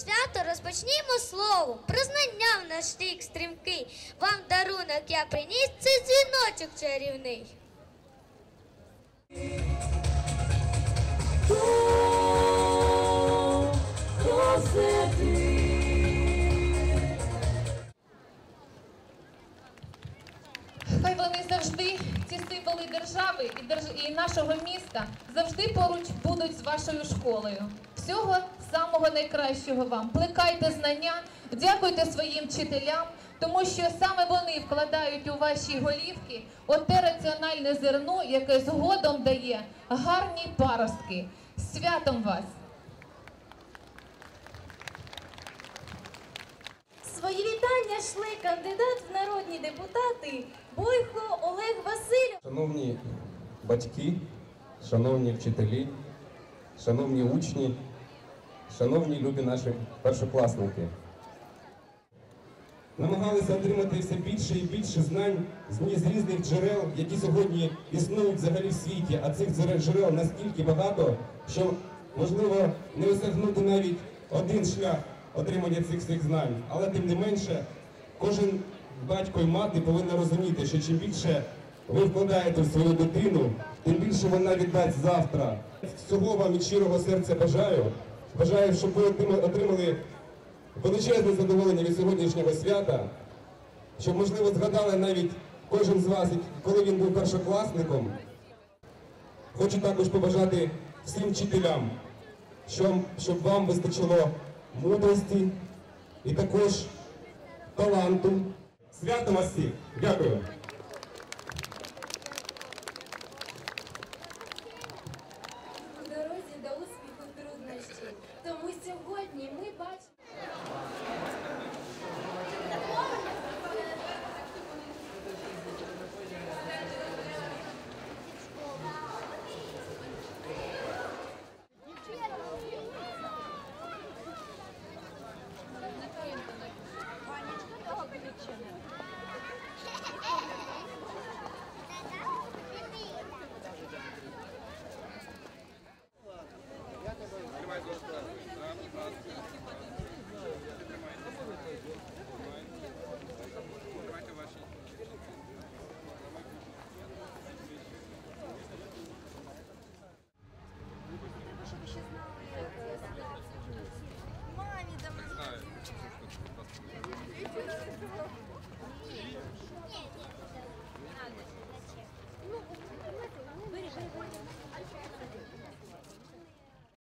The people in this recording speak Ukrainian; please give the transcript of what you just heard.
свято розпочнімо словом. Про знання в наш рік стрімкий. Вам дарунок я приніс, це дзвіночок чарівний. Хай вони завжди, ці символи держави і, держ... і нашого міста, завжди поруч будуть з вашою школою. Всього самого найкращого вам. Плекайте знання, дякуйте своїм вчителям, тому що саме вони вкладають у ваші голівки оте раціональне зерно, яке згодом дає гарні паростки. Святом вас! Свої вітання йшли кандидат в народні депутати Бойко Олег Васильович. Шановні батьки, шановні вчителі, шановні учні, шановні любі наші першокласники. Намагалися отримати все більше і більше знань з різних джерел, які сьогодні існують взагалі в світі, а цих джерел- настільки багато, що можливо не осягнути навіть один шлях отримання цих всіх знань. Але тим не менше, кожен батько і мати повинен розуміти, що чим більше ви вкладаєте в свою дитину, тим більше вона віддасть завтра. Всього вам від щирого серця бажаю. Бажаю, щоб ви отримали величезне задоволення від сьогоднішнього свята, щоб, можливо, згадали навіть кожен з вас, коли він був першокласником. Хочу також побажати всім вчителям, щоб, вам вистачило мудрості і також таланту. Свято вас всіх! Дякую!